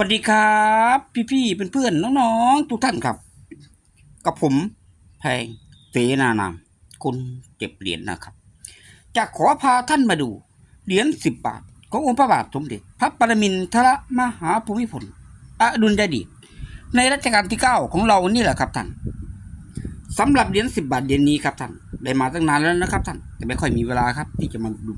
วัสดีครับ พี่ๆเพื่อนๆน้องๆทุกท่านครับ กับผมแพงเสนานามคนเก็บเหรียญนะครับ จะขอพาท่านมาดู เหรียญสิบบาท ขององค์พระบาทสมเด็จพระปรมินทรมหาภูมิพลอดุลยเดชในรัชกาลที่เก้าของเรานี่แหละครับท่านสำหรับเหรียญสิบบาทเหรียญนี้ครับท่านได้มาตั้งนานแล้วนะครับท่านแต่ไม่ค่อยมีเวลาครับ ที่จะมาดู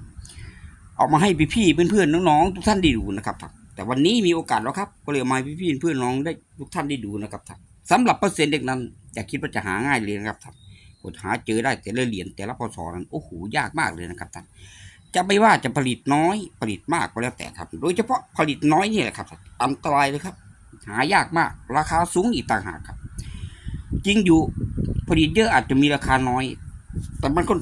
เอามาให้พี่ๆเพื่อนๆน้องๆทุกท่านได้ดูนะครับท่าน แต่วันนี้มีโอกาสแล้วครับ ก็เลยมาให้พี่ๆเพื่อนน้องได้ทุกท่านได้ดูนะครับท่านสำหรับเปอร์เซ็นต์เด็กนั้นอย่าคิดว่าจะหาง่ายเลยนะครับท่านกดหาเจอได้แต่ละเหรียญแต่ละพศนั้นโอ้โหยากมากเลยนะครับท่านจะไม่ว่าจะผลิตน้อยผลิตมากก็แล้วแต่ครับ โดยเฉพาะผลิตน้อยนี่แหละครับอันตรายเลยครับ หายากมาก ราคาสูงอีกต่างหากครับ จริงอยู่ผลิตเยอะอาจจะมีราคาน้อย แต่มันก็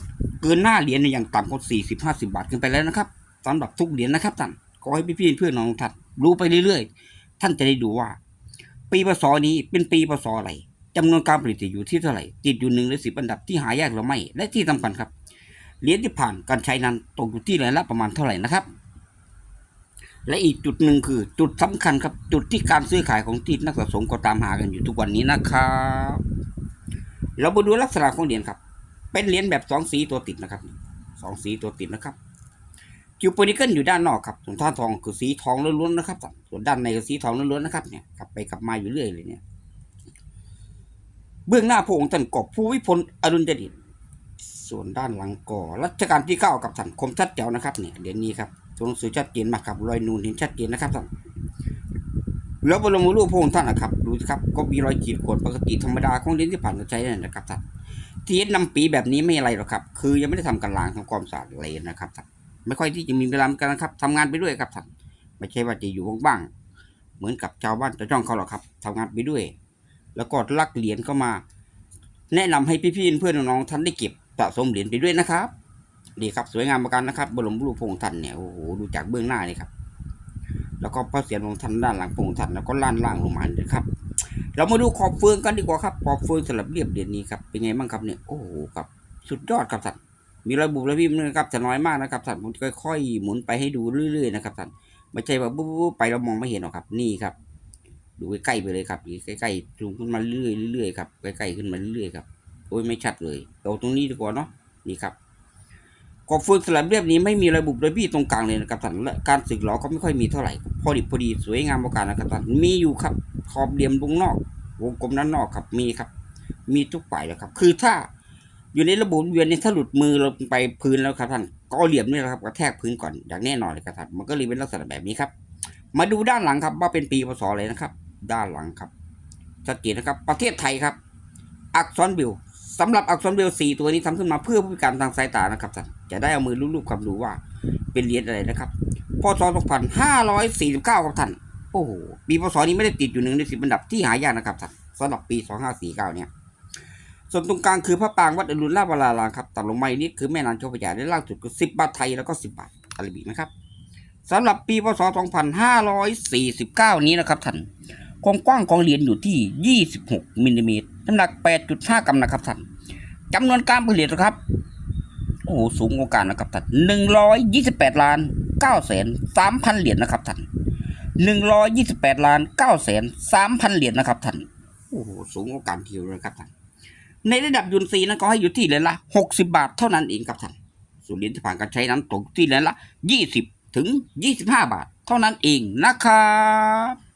เกินหน้าเหรียญอย่างต่ำก็สี่สิบห้าสิบาทขึ้นไปแล้วนะครับสำหรับทุกเหรียญนะครับท่านขอให้พี่ๆเพื่อนน้องท่าน รู้ไปเรื่อยๆ ท่านจะได้ดูว่า ปีพศนี้เป็นปีพศอะไรจำนวนการผลิตอยู่ที่เท่าไหร่ ติดอยู่หนึ่งหรือสิบอันดับที่หายากหรือไม่ และที่สำคัญครับ เหรียญที่ผ่านการใช้นั้นตกอยู่ที่เหรียละประมาณเท่าไหร่นะครับ และอีกจุดหนึ่งคือจุดสำคัญครับจุดที่การซื้อขายของที่นักสะสมก็ตามหากันอยู่ทุกวันนี้นะครับ เรามาดูลักษณะของเหรียญครับ เป็นเหรียญแบบสองสีตัวติดนะครับสองสีตัวติดนะครับ คิวโปนิเกิลอยู่ด้านนอกครับ ส่วนท่าทองคือสีทองล้วนๆนะครับ ส่วนด้านในคือสีทองล้วนๆนะครับเนี่ยกลับไปกลับมาอยู่เรื่อยเลยเนี่ย เบื้องหน้าพระองค์ท่านกอบผู้วิพลอรุณเดชส่วนด้านหลังก่อรัชกาลที่เก้ากับท่านคมชัดแจ๋วนะครับเนี่ยเดี๋ยวนี้ครับตัวหนังสือชัดเจนมากครับรอยนูนเห็นชัดเจนนะครับท่านแล้วบรมรูปพระองค์ท่านนะครับดูสิครับก็มีรอยขีดข่วนปกติธรรมดาของเหรียญที่ผ่านการใช้นั่นนะครับท่านที่เฮ็ดนำปีแบบนี้ไม่อะไรหรอกครับ คือยังไม่ได้ทำการล้างทำความสะอาดเลยนะครับท่าน ไม่ค่อยที่จะมีเวลาเหมือนกันนะครับทำงานไปด้วยครับท่านไม่ใช่ว่าจะอยู่ว่างๆเหมือนกับชาวบ้านชาวช่องเขาหรอกครับทำงานไปด้วย แล้วก็ลักเหรียญก็มา แนะนำให้พี่ๆเพื่อนๆน้องๆท่านได้เก็บสะสมเหรียญไปด้วยนะครับดีครับ สวยงามประการนะครับบรมรูปพงค์ท่านเนี่ยโอ้โหดูจากเบื้องหน้านี่ครับ แล้วก็พระเศียรของท่านด้านหลังพงค์ท่านแล้วก็ล่านล่างลงมาเนี่ยครับ เรามาดูขอบเฟืองกันดีกว่าครับขอบเฟืองสลับเรียบเหรียญนี้ครับเป็นไงบ้างครับเนี่ยโอ้โหครับสุดยอดครับท่าน มีระบุระพิมพ์นะครับแต่น้อยมากนะครับท่านผมค่อยๆหมุนไปให้ดูเรื่อยๆนะครับท่านไม่ใช่ว่าปุ๊บๆไปเรามองไม่เห็นหรอกครับ นี่ครับ ดูใกล้ๆไปเลยครับใกล้ๆซูมขึ้นมาเรื่อยๆเรื่อยๆครับใกล้ๆขึ้นมาเรื่อยๆครับโอ้ยไม่ชัดเลยเอาตรงนี้ดีกว่าเนาะนี่ครับขอบเฟืองสลับเรียบนี้ไม่มีระบุระพี่ตรงกลางเลยนะครับท่านและการสึกหลอก็ไม่ค่อยมีเท่าไหร่พอดีพอดีสวยงามประการนะครับท่านมีอยู่ครับขอบเหลี่ยมวงนอก วงกลมด้านนอกครับมีครับ มีทุกฝ่ายแล้วครับ คือถ้า อยู่ในระบบเวียนนี้ถ้าหลุดมือเราไปพื้นแล้วครับท่านก็เอเหลี่ยมนี่แหละครับกระแทกพื้นก่อนอย่างแน่นอนเลยครับท่านมันก็เลยเป็นลักษณะแบบนี้ครับ มาดูด้านหลังครับว่าเป็นปีพศอะไรนะครับ ด้านหลังครับชัดเจนนะครับ ประเทศไทยครับ อักษรบิลสำหรับอักษรบิลสี่ตัวนี้ทำขึ้นมาเพื่อผู้พิการทางสายตานะครับท่านจะได้เอามือลูบๆความรู้ว่าเป็นเหรียญอะไรนะครับพศ2549ครับท่านโอ้โหปีพศนี้ไม่ได้ติดอยู่หนึ่งในสิบอันดับที่หายากนะครับท่านสำหรับปี 2549เนี่ย ส่วนตรงกลางคือพระปรางวัดอรุณราชวรารามครับตัดลงมาอีกนี่คือแม่นางเจ้าพระยาได้ล่างสุดคือ10บบาทไทยแล้วก็10บบาทอาราบินะครับสำหรับปีพศ 2549 นี้นะครับท่านความกว้างของเหรียญอยู่ที่ 26มิลลิเมตรน้ำหนัก 8.5 กรัมนะครับท่านจำนวนการผลิตนะครับ โอ้โหสูงกว่ากนะครับท่าน128ล้าน9แสน3,000 เหรียญนะครับท่านหนึ่งร้อยยี่สิบแปดล้านเก้าแสนสามพันเหรียญนะครับท่านโอ้โหสูงกว่าการทีเดียวนะครับท่าน ในระดับยุนซีนั้นก็ให้อยู่ที่เหรียญละหกสิบาทเท่านั้นเองครับท่านส่วนเหรียญที่ผ่านการใช้นั้นตกที่เหรียญละยี่สิบถึงยี่สิบห้าบาท เท่านั้นเองนะครับ